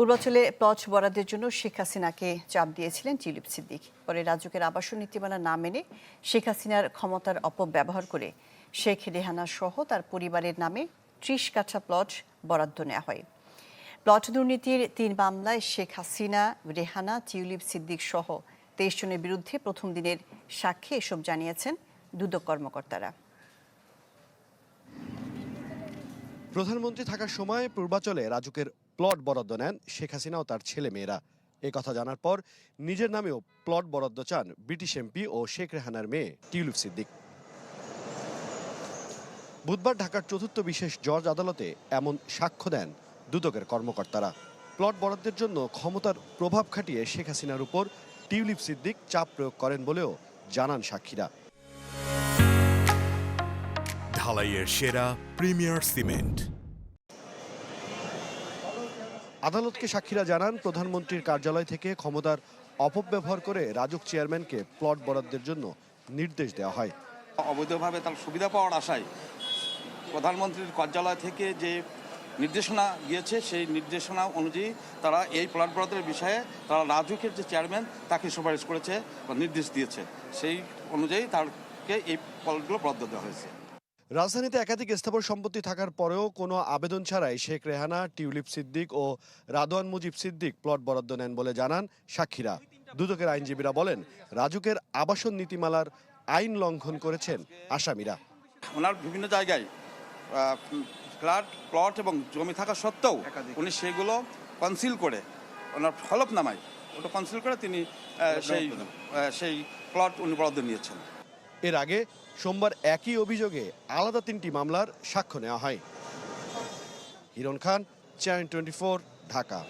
পূর্বাঞ্চলে প্লট বরাদ্দের জন্য শেখ হাসিনাকে চাপ দিয়েছিলেন টিউলিপ সিদ্দিক। পরে রাজ্যকের আবাসন নীতিমালা না মেনে শেখ হাসিনার ক্ষমতার অপব্যবহার করে শেখ রেহানা সহ তার পরিবারের নামে ত্রিশ কাঠা প্লট বরাদ্দ নেওয়া হয়। প্লট দুর্নীতির তিন মামলায় শেখ হাসিনা, রেহানা টিউলিপ সিদ্দিক সহ তেইশ জনের বিরুদ্ধে প্রথম দিনের সাক্ষ্যে এসব জানিয়েছেন দুদক কর্মকর্তারা। প্রধানমন্ত্রী থাকার সময় পূর্বাচলে রাজুকের প্লট বরাদ্দ নেন শেখ হাসিনা ও তার ছেলে মেয়েরা। এ কথা জানার পর নিজের নামেও প্লট বরাদ্দ চান ব্রিটিশ এমপি ও শেখ রেহানার মেয়ে টিউলিপ সিদ্দিক। বুধবার ঢাকার চতুর্থ বিশেষ জজ আদালতে এমন সাক্ষ্য দেন দুদকের কর্মকর্তারা। প্লট বরাদ্দের জন্য ক্ষমতার প্রভাব খাটিয়ে শেখ হাসিনার উপর টিউলিপ সিদ্দিক চাপ প্রয়োগ করেন বলেও জানান সাক্ষীরা। ঢালাইয়ের সেরা প্রিমিয়ার সিমেন্ট। আদালতকে সাক্ষীরা জানান, প্রধানমন্ত্রীর কার্যালয় থেকে ক্ষমতার অপব্যবহার করে রাজুক চেয়ারম্যানকে প্লট বরাদ্দের জন্য নির্দেশ দেওয়া হয়। অবৈধভাবে তার সুবিধা পাওয়ার আশায় প্রধানমন্ত্রীর কার্যালয় থেকে যে নির্দেশনা গিয়েছে, সেই নির্দেশনা অনুযায়ী তারা এই প্লট বরাদ্দের বিষয়ে তারা রাজুকের যে চেয়ারম্যান তাকে সুপারিশ করেছে বা নির্দেশ দিয়েছে। সেই অনুযায়ী তারকে এই প্লটগুলো বরাদ্দ দেওয়া হয়েছে। রাজধানীতে একাধিক স্থাবর সম্পত্তি থাকার পরেও কোনো আবেদন ছাড়াই শেখ রেহানা টিউলিপ সিদ্দিক ও রাদওয়ান মুজিব সিদ্দিক প্লট বরাদ্দ নেন বলে জানান সাক্ষীরা। দুদকের আইনজীবীরা বলেন রাজুকের আবাসন নীতিমালার আইন লঙ্ঘন করেছেন আসামিরা। ওনার বিভিন্ন জায়গায় ফ্ল্যাট প্লট এবং জমি থাকা সত্ত্বেও উনি সেগুলো কনসিল করে ওনার হলফনামায় ওটা কনসিল করে তিনি সেই সেই প্লট উনি বরাদ্দ নিয়েছেন। এর আগে সোমবার একই অভিযোগে আলাদা তিনটি মামলার সাক্ষ্য নেওয়া হয়। Hiron Khan channel twenty Dhaka.